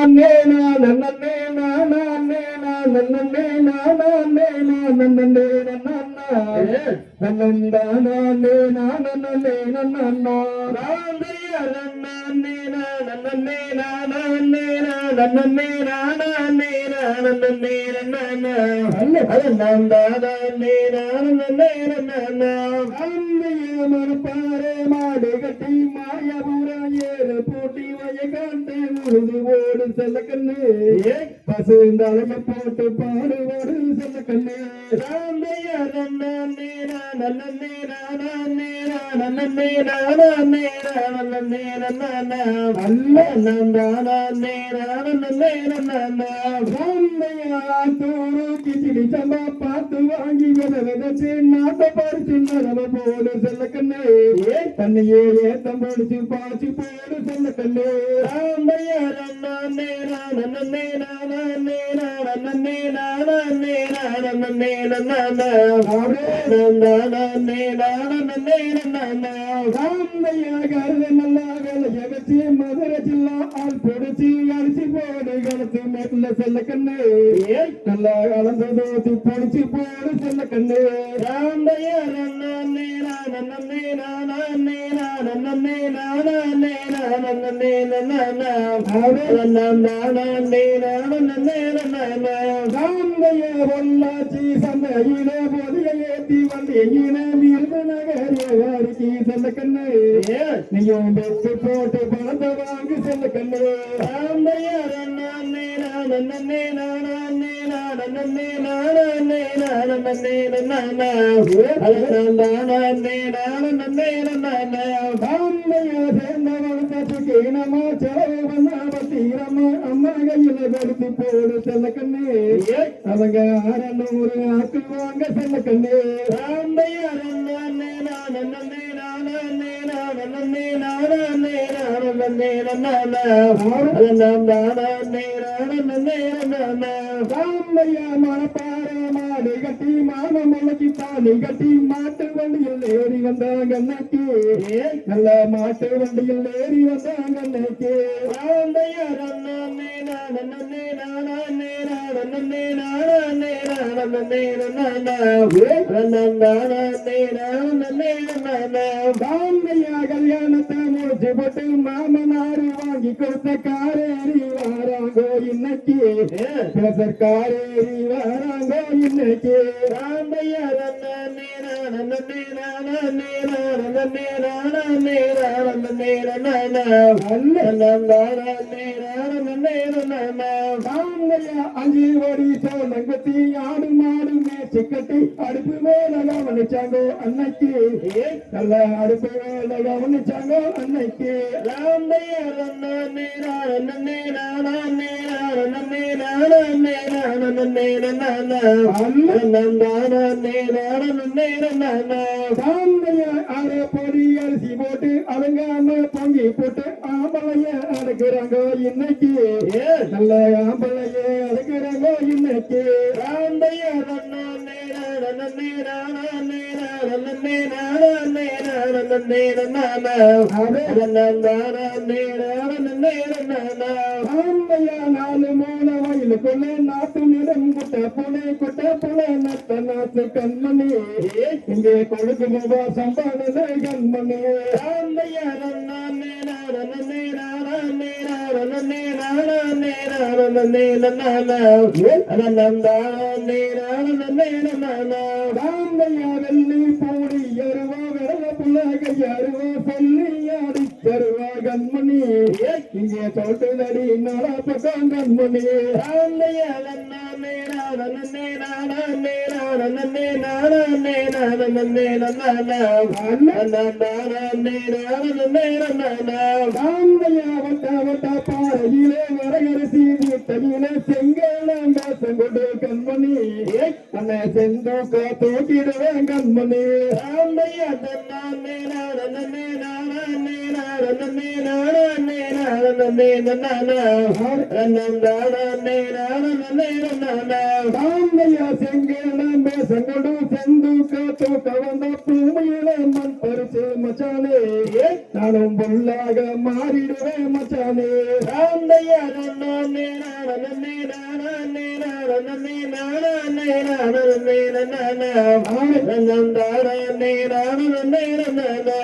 நன்னே நான் நன்னே நான் நன்னே நான் நன்னே நான் நன்னே நான் நன்னே நன்னா நன்னே நான் நன்னே நான் நான் நன்னே நான் தானே நான் அம்மைய மறுப்பாரே மாடு கட்டி மாயபுரம் ஏறு பூட்டி வய காட்டு உழுது ஓடு செல்ல கண்ணு பசுந்தலைய போட்டு பாடு ஓடு செல்ல கண்ணு நான் நான் நான் நான் நன்னே நான் நன்னே நன்னா அல்ல நான் தானே நான் போடு செல்ல கண்ணு ஏ ஏத்தம் படிச்சு பாய்ச்சி போடு செல்ல கண்ணு ராந்தைய நன்னே நான் நன்னே நான் நன்னே நான் நன்னே நான் நன்னே நான் நன்னே நன்னே நன்னா ராந்தைய கருது நல்லா வேலைய வச்சு மதுரை ஜில்லா ஆள் பொடிச்சு அரிசி போடு கலத்து மெல்ல செல்ல கண்ணு ஏய் நல்லா கலந்து தோத்தி பொடிச்சு போடு செல்ல பொள்ளாச்சி சந்தையிலே போதிய ஏத்தி வந்தீங்க விருது செல்ல கண்ணு நீயும் பெற்று போட்டு பணத்தை வாங்கி செல்ல கண்ணு ராந்தைய நான் நான் நான் நான் நான் நான் செலவு பண்ண பத்திரமா அம்மா கையில கொடுத்து போடு செல்ல கண்ணு. அவங்க அறநூறு ஆக்கு வாங்க செல்ல கண்ணு. நன்னே நான் நான் நான் நன்னே நான் நன்னே நான் நன்னே மாடு கட்டி மாம முளைக்கு கட்டி மாட்டு வண்டியில் ஏறி வந்தாங்க அன்னைக்கு நல்ல மாட்டு வண்டியில் ஏறி வந்தாங்க அன்னைக்கு கல்யாணத்தை முடிச்சு போட்டு மாமனாரு வாங்கி கொடுத்த காரேறி வாராங்கோ இன்னைக்கு. காரேறி வாராங்கோ இன்னைக்கு. ராந்தைய நன்னே நான் நான் நான் நான் நன்னே நான் நன்னே நன்னா அஞ்சு ஓடி சோழங்கத்தி ஆடு மாடு மேய்ச்சி அடுப்பு மேல கவனிச்சாங்கோ அன்னைக்கு நல்ல அடுப்பு மேல கவனிச்சாங்கோ அன்னைக்கு ராந்தைய நன்னே நான் நன்னே நான் அரை பொடி அரிசி போட்டு அலங்காம பொங்கி போட்டு ஆம்பளைய அடக்குறாங்க இன்னைக்கு நல்ல ஆம்பளைய அடக்குறாங்க இன்னைக்கு நாலு மூணு வயலுக்குள்ள நாட்டு நிலம் குட்ட புனை குட்ட புனை நட்ட நாட்டு கண்மணி இங்கே கொழுக்கு முகா சம்பானது கண்மணி ராந்தைய நன்னே நன்னே நன்னே நன்னே நன்னே நன்னே நன்னா ராந்தைய வெள்ளி அருவா சொல்லி ஆடி தருவா கண்மணி. இங்கே தோட்டதடி நட பக்கம் கண்மணி ராந்தைய நன்னே நன்னே நன்னே நன்னே நன்னே நன்னே ராந்தைய வட்ட வட்ட பாறையிலே வரகரசி கொண்டு கண்மணி அண்ணே செந்தூக்க தூக்கிடுவேன் கண்மணி ராந்தைய நன்னே நன்னே நன்னே நன்னே நன்னே நன்னே நன்னானா நன்னந்தானே நானே நன்னானா சாந்தையா செங்கேளமே செங்கடு செந்துக்க தூக்க வந்த பூமியில மண் பரிசு மச்சானே நானும் பொல்லாக மாறிடுவேன் மச்சானே ராந்தையா நன்னே நானே நானே நானே நானே நானே நன்னானா நன்னந்தானே நானே நன்னானா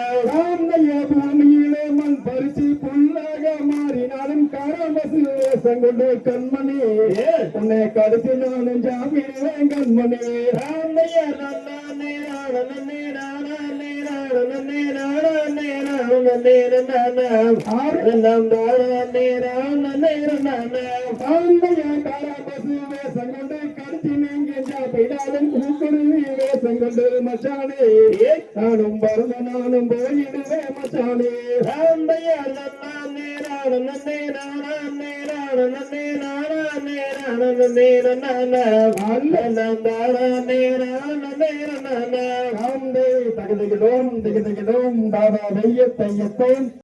கரமசு செங்கடு கண்மணி உன்னை கடுத்து நானும் ஜாமிடுவேன் கண்மணி. நன்னானே நானே நானே நானே நானே நானே நன்னானா நன்னந்தானே நானே நன்னானா சாந்தையா கரமசு வேசங்கொண்டு கடுத்து நீங்க ஜாமிடாலும் கூக்குருவி வேசங்கொண்டு மச்சானே. நானும் பரத நானும் போயிடுவேன் மச்சானே தகதகிடோம் திகதகிடோம் தாதா வெய்ய தையத்தோம்